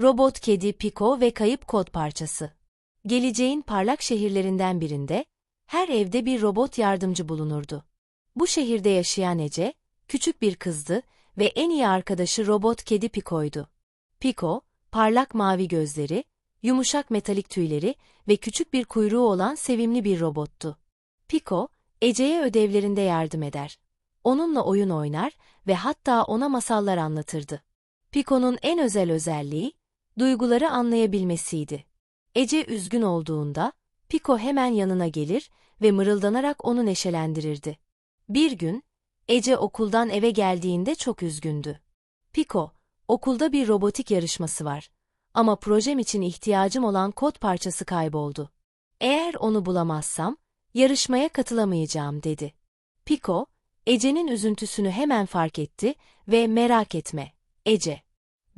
Robot kedi Piko ve kayıp kod parçası. Geleceğin parlak şehirlerinden birinde, her evde bir robot yardımcı bulunurdu. Bu şehirde yaşayan Ece, küçük bir kızdı ve en iyi arkadaşı robot kedi Piko'ydu. Piko, parlak mavi gözleri, yumuşak metalik tüyleri ve küçük bir kuyruğu olan sevimli bir robottu. Piko, Ece'ye ödevlerinde yardım eder. Onunla oyun oynar ve hatta ona masallar anlatırdı. Piko'nun en özel özelliği, duyguları anlayabilmesiydi. Ece üzgün olduğunda, Piko hemen yanına gelir ve mırıldanarak onu neşelendirirdi. Bir gün, Ece okuldan eve geldiğinde çok üzgündü. Piko, okulda bir robotik yarışması var. Ama projem için ihtiyacım olan kod parçası kayboldu. Eğer onu bulamazsam, yarışmaya katılamayacağım dedi. Piko, Ece'nin üzüntüsünü hemen fark etti ve merak etme, Ece.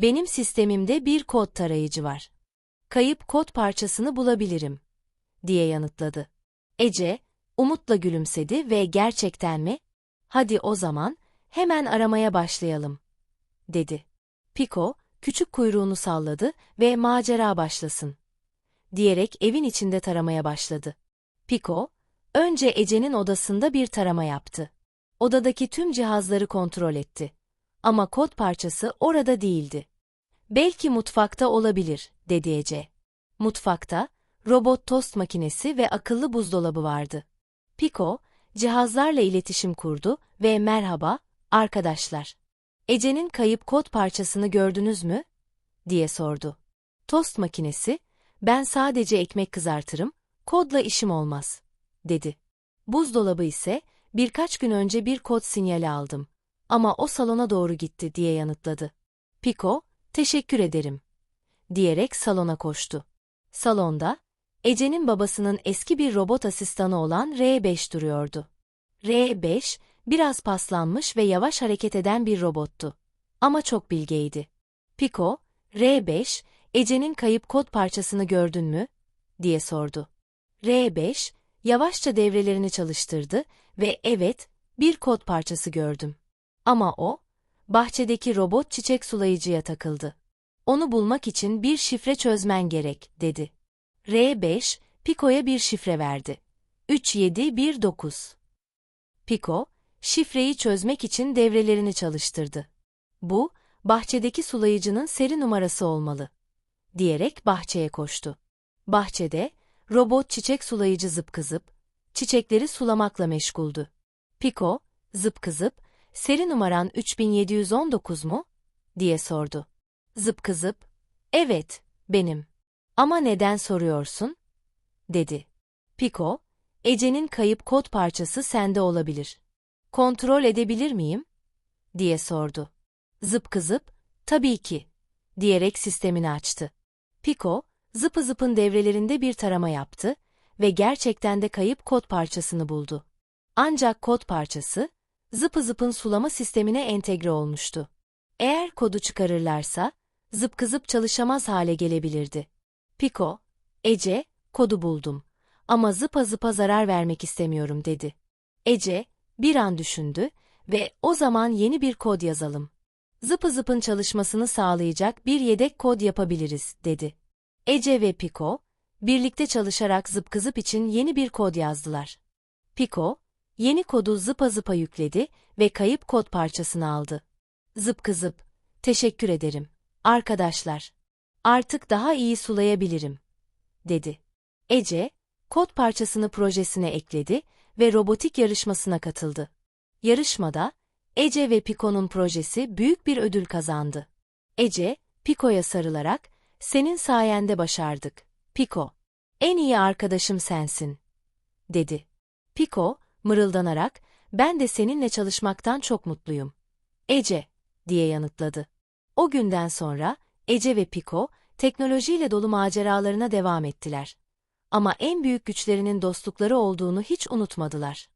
Benim sistemimde bir kod tarayıcı var. Kayıp kod parçasını bulabilirim, diye yanıtladı. Ece, umutla gülümsedi ve gerçekten mi? Hadi o zaman, hemen aramaya başlayalım, dedi. Piko, küçük kuyruğunu salladı ve macera başlasın, diyerek evin içinde taramaya başladı. Piko, önce Ece'nin odasında bir tarama yaptı. Odadaki tüm cihazları kontrol etti. Ama kod parçası orada değildi. Belki mutfakta olabilir, dedi Ece. Mutfakta, robot tost makinesi ve akıllı buzdolabı vardı. Piko, cihazlarla iletişim kurdu ve merhaba, arkadaşlar. Ece'nin kayıp kod parçasını gördünüz mü? diye sordu. Tost makinesi, ben sadece ekmek kızartırım, kodla işim olmaz, dedi. Buzdolabı ise, birkaç gün önce bir kod sinyali aldım. Ama o salona doğru gitti diye yanıtladı. Piko, teşekkür ederim, diyerek salona koştu. Salonda, Ece'nin babasının eski bir robot asistanı olan R5 duruyordu. R5, biraz paslanmış ve yavaş hareket eden bir robottu. Ama çok bilgeydi. Piko, R5, Ece'nin kayıp kod parçasını gördün mü? diye sordu. R5, yavaşça devrelerini çalıştırdı ve evet, bir kod parçası gördüm. Ama o, bahçedeki robot çiçek sulayıcıya takıldı. Onu bulmak için bir şifre çözmen gerek, dedi. R5, Pico'ya bir şifre verdi. 3719. Pico, şifreyi çözmek için devrelerini çalıştırdı. Bu, bahçedeki sulayıcının seri numarası olmalı. Diyerek bahçeye koştu. Bahçede, robot çiçek sulayıcı zıpkızıp, çiçekleri sulamakla meşguldü. Pico, zıpkızıp, seri numaran 3719 mu? diye sordu. Zıpkızıp, evet, benim. Ama neden soruyorsun? dedi. Pico, Ece'nin kayıp kod parçası sende olabilir. Kontrol edebilir miyim? diye sordu. Zıpkı zıp, tabii ki, diyerek sistemini açtı. Pico, zıpı zıpın devrelerinde bir tarama yaptı ve gerçekten de kayıp kod parçasını buldu. Ancak kod parçası, zıpı zıpın sulama sistemine entegre olmuştu. Eğer kodu çıkarırlarsa, zıpkı zıp çalışamaz hale gelebilirdi. Pico, Ece, kodu buldum. Ama zıpa zıpa zarar vermek istemiyorum dedi. Ece, bir an düşündü ve o zaman yeni bir kod yazalım. Zıpı zıpın çalışmasını sağlayacak bir yedek kod yapabiliriz, dedi. Ece ve Pico, birlikte çalışarak zıpkı zıp için yeni bir kod yazdılar. Pico, yeni kodu zıpa zıpa yükledi ve kayıp kod parçasını aldı. Zıpkı zıp, teşekkür ederim. Arkadaşlar, artık daha iyi sulayabilirim, dedi. Ece, kod parçasını projesine ekledi ve robotik yarışmasına katıldı. Yarışmada, Ece ve Pico'nun projesi büyük bir ödül kazandı. Ece, Pico'ya sarılarak, senin sayende başardık, Pico. En iyi arkadaşım sensin, dedi. Pico, mırıldanarak, ben de seninle çalışmaktan çok mutluyum. Ece, diye yanıtladı. O günden sonra, Ece ve Pico, teknolojiyle dolu maceralarına devam ettiler. Ama en büyük güçlerinin dostlukları olduğunu hiç unutmadılar.